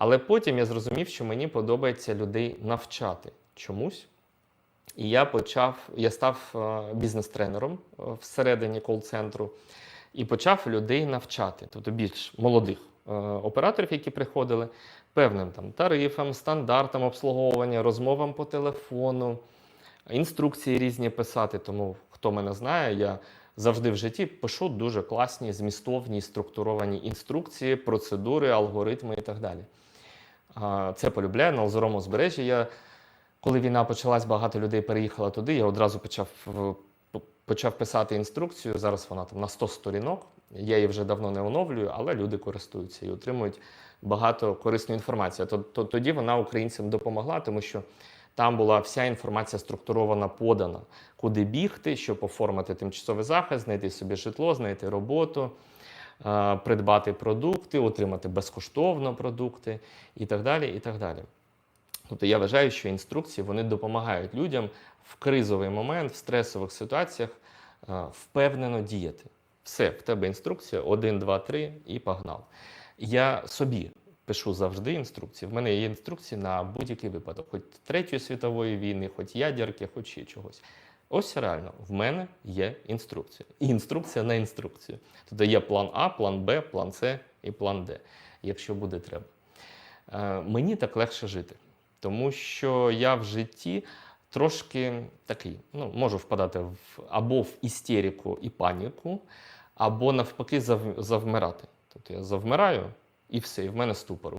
Але потім я зрозумів, що мені подобається людей навчати чомусь. І я почав, я став е, бізнес-тренером е, всередині кол-центру і почав людей навчати, тобто більш молодих е, операторів, які приходили, певним там тарифам, стандартам обслуговування, розмовам по телефону, інструкції різні писати. Тому хто мене знає, я завжди в житті пишу дуже класні, змістовні, структуровані інструкції, процедури, алгоритми і так далі. Це полюбляю на озерому узбережжі. Я, коли війна почалась, багато людей переїхало туди. Я одразу почав, почав писати інструкцію. Зараз вона там на 100 сторінок. Я її вже давно не оновлюю, але люди користуються і отримують багато корисної інформації. То- то- Тоді вона українцям допомогла, тому що там була вся інформація структурована, подана, куди бігти, щоб оформити тимчасовий захист, знайти собі житло, знайти роботу, е, придбати продукти, отримати безкоштовно продукти і так далі. І так далі. Тобто я вважаю, що інструкції вони допомагають людям в кризовий момент, в стресових ситуаціях е, впевнено діяти. Все, в тебе інструкція, один, два, три і погнав. Я собі пишу завжди інструкції. В мене є інструкції на будь-який випадок, хоч Третьої світової війни, хоч ядерки, хоч ще чогось. Ось реально, в мене є інструкція. І інструкція на інструкцію. Тобто є план А, план Б, план С і план Д, якщо буде треба. Е, Мені так легше жити, тому що я в житті трошки такий, ну, можу впадати в, або в істерику і паніку, або навпаки зав, завмирати. Тобто я завмираю і все, і в мене ступор.